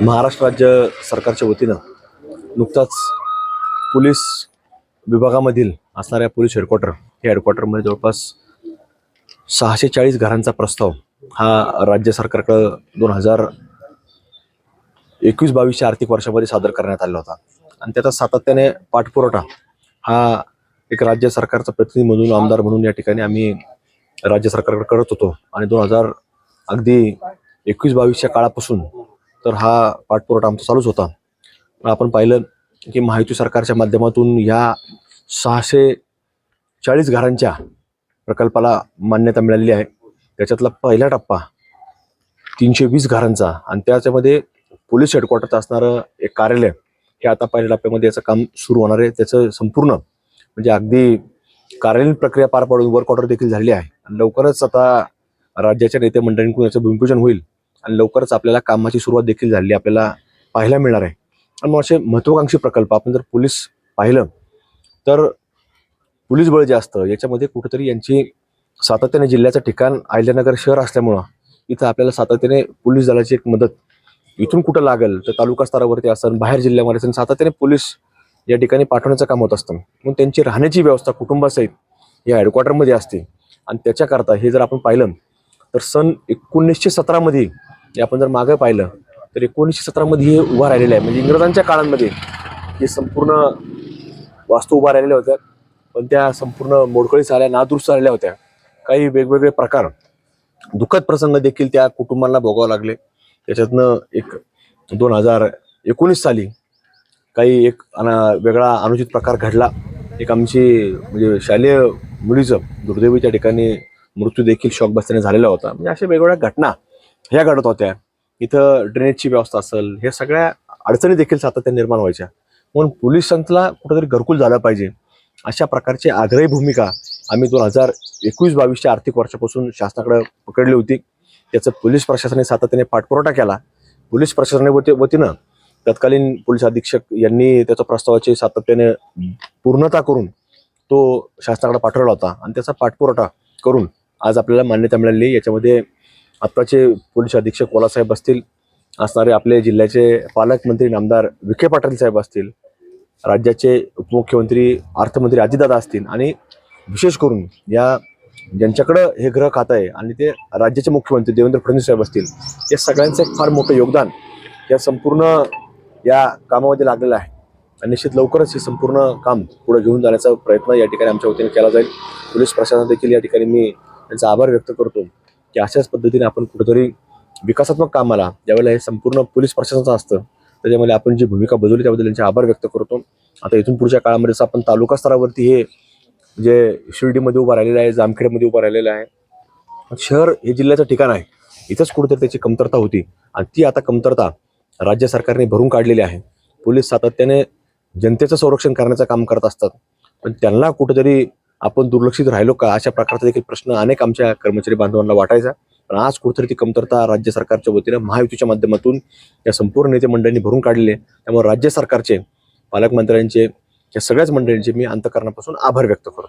महाराष्ट्र राज्य सरकारच्या वतीनं नुकताच पोलीस विभागामधील असणाऱ्या पोलीस हेडक्वार्टर या हेडक्वार्टरमध्ये जवळपास सहाशे चाळीस घरांचा प्रस्ताव हा राज्य सरकारकडं दोन हजार एकवीस बावीसच्या आर्थिक वर्षामध्ये सादर करण्यात आला होता. आणि त्याचा सातत्याने पाठपुरवठा हा एक राज्य सरकारचा प्रतिनिधी म्हणून आमदार म्हणून या ठिकाणी आम्ही राज्य सरकारकडे करत होतो. आणि दोन हजार अगदी एकवीस बावीसच्या काळापासून तर हा पाठपुरवठा आमचा चालूच होता. आपण पाहिलं की माहिती सरकारच्या माध्यमातून या सहाशे चाळीस घरांच्या प्रकल्पाला मान्यता मिळालेली आहे. त्याच्यातला पहिला टप्पा तीनशे वीस घरांचा आणि त्याच्यामध्ये पोलीस हेडक्वार्टरचं असणारं एक कार्यालय हे आता पहिल्या टप्प्यामध्ये याचं काम सुरू होणार आहे. त्याचं संपूर्ण म्हणजे अगदी कार्यालयीन प्रक्रिया पार पाडून वर्क ऑर्डर देखील झालेली आहे. आणि लवकरच आता राज्याच्या नेते मंडळींकडून याचं भूमिपूजन होईल. आणि लवकरच आपल्याला कामाची सुरुवात देखील झालेली आपल्याला पाहायला मिळणार आहे. आणि मग असे महत्वाकांक्षी प्रकल्प आपण जर पोलीस पाहिलं तर पोलीस बळ जे असतं याच्यामध्ये कुठेतरी यांची सातत्याने जिल्ह्याचं ठिकाण अहिल्यानगर शहर असल्यामुळं इथं आपल्याला सातत्याने पोलीस दलाची एक मदत इथून कुठं लागेल तर तालुका स्तरावरती असेल बाहेर जिल्ह्यामध्ये असेल सातत्याने पोलीस या ठिकाणी पाठवण्याचं काम होत असतं. म्हणून त्यांची राहण्याची व्यवस्था कुटुंबासहित या हेडक्वार्टरमध्ये असते. आणि त्याच्याकरता हे जर आपण पाहिलं तर सन एकोणीसशे सतरामध्ये हे आपण जर मागं पाहिलं तर एकोणीसशे सतरामध्ये हे उभा राहिलेलं आहे. म्हणजे इंग्रजांच्या काळांमध्ये हे संपूर्ण वास्तू उभा राहिलेल्या होत्या पण त्या संपूर्ण मोडकळी झाल्या नादुरुस्त झालेल्या होत्या. काही वेगवेगळे प्रकार. दुःखद प्रसंग देखील त्या कुटुंबांना भोगावं लागले. त्याच्यातनं एक दोन हजार एकोणीस साली काही एक अना वेगळा अनुचित प्रकार घडला. एक आमची म्हणजे शालेय मुलीचं दुर्दैवीच्या ठिकाणी मृत्यू देखील शॉक बसल्याने झालेला होता. म्हणजे अशा वेगवेगळ्या घटना ह्या घडत होत्या. इथं ड्रेनेजची व्यवस्था असेल हे सगळ्या अडचणी देखील सातत्याने निर्माण व्हायच्या. म्हणून पोलिसांना कुठेतरी घरकुल झालं पाहिजे. अशा प्रकारची आग्रही भूमिका आम्ही दोन हजार एकवीस बावीसच्या आर्थिक वर्षापासून शासनाकडे पकडली होती. त्याचं पोलीस प्रशासनाने सातत्याने पाठपुरवठा केला. पोलीस प्रशासनाने वती वतीनं तत्कालीन पोलीस अधीक्षक यांनी त्याच्या प्रस्तावाची सातत्याने पूर्णता करून तो शासनाकडे पाठवला होता. आणि त्याचा पाठपुरवठा करून आज आपल्याला मान्यता मिळाली. याच्यामध्ये आत्ताचे पोलीस अधीक्षक कोलासाहेब असतील असणारे आपले जिल्ह्याचे पालकमंत्री नामदार विखे पाटील साहेब असतील राज्याचे उपमुख्यमंत्री अर्थमंत्री अजितदादा असतील आणि विशेष करून या ज्यांच्याकडं हे ग्रह खातं आहे आणि ते राज्याचे मुख्यमंत्री देवेंद्र फडणवीस साहेब असतील या सगळ्यांचं एक फार मोठं योगदान या संपूर्ण या कामामध्ये लागलेलं आहे. आणि निश्चित लवकरच हे संपूर्ण काम पुढे घेऊन जाण्याचा प्रयत्न या ठिकाणी आमच्या वतीने केला जाईल. पोलीस प्रशासन देखील या ठिकाणी मी त्यांचा आभार व्यक्त करतो. की अशाच पद्धतीने आपण कुठेतरी विकासात्मक कामाला ज्यावेळेला हे संपूर्ण पोलीस प्रशासनाचं असतं त्याच्यामध्ये आपण जी भूमिका बजावली त्याबद्दल त्यांचे आभार व्यक्त करतो. आता इथून पुढच्या काळामध्ये जसं आपण तालुका स्तरावरती हे जे शिर्डीमध्ये उभं राहिलेलं आहे जामखेडमध्ये उभं राहिलेलं आहे शहर हे जिल्ह्याचं ठिकाण आहे. इथंच कुठेतरी त्याची कमतरता होती आणि ती आता कमतरता राज्य सरकारने भरून काढलेली आहे. पोलीस सातत्याने जनतेचं संरक्षण करण्याचं काम करत असतात. पण त्यांना कुठेतरी आपण दुर्लक्षित राहिलो का? अशा प्रकारचा देखील प्रश्न अनेक आमच्या कर्मचारी बांधवांना वाटायचा. पण आज कुठेतरी ती कमतरता राज्य सरकारच्या वतीनं महायुतीच्या माध्यमातून या संपूर्ण नेते मंडळींनी भरून काढले त्यामुळे राज्य सरकारचे पालकमंत्र्यांचे या सगळ्याच मंडळींचे मी अंतकरणापासून आभार व्यक्त करतो.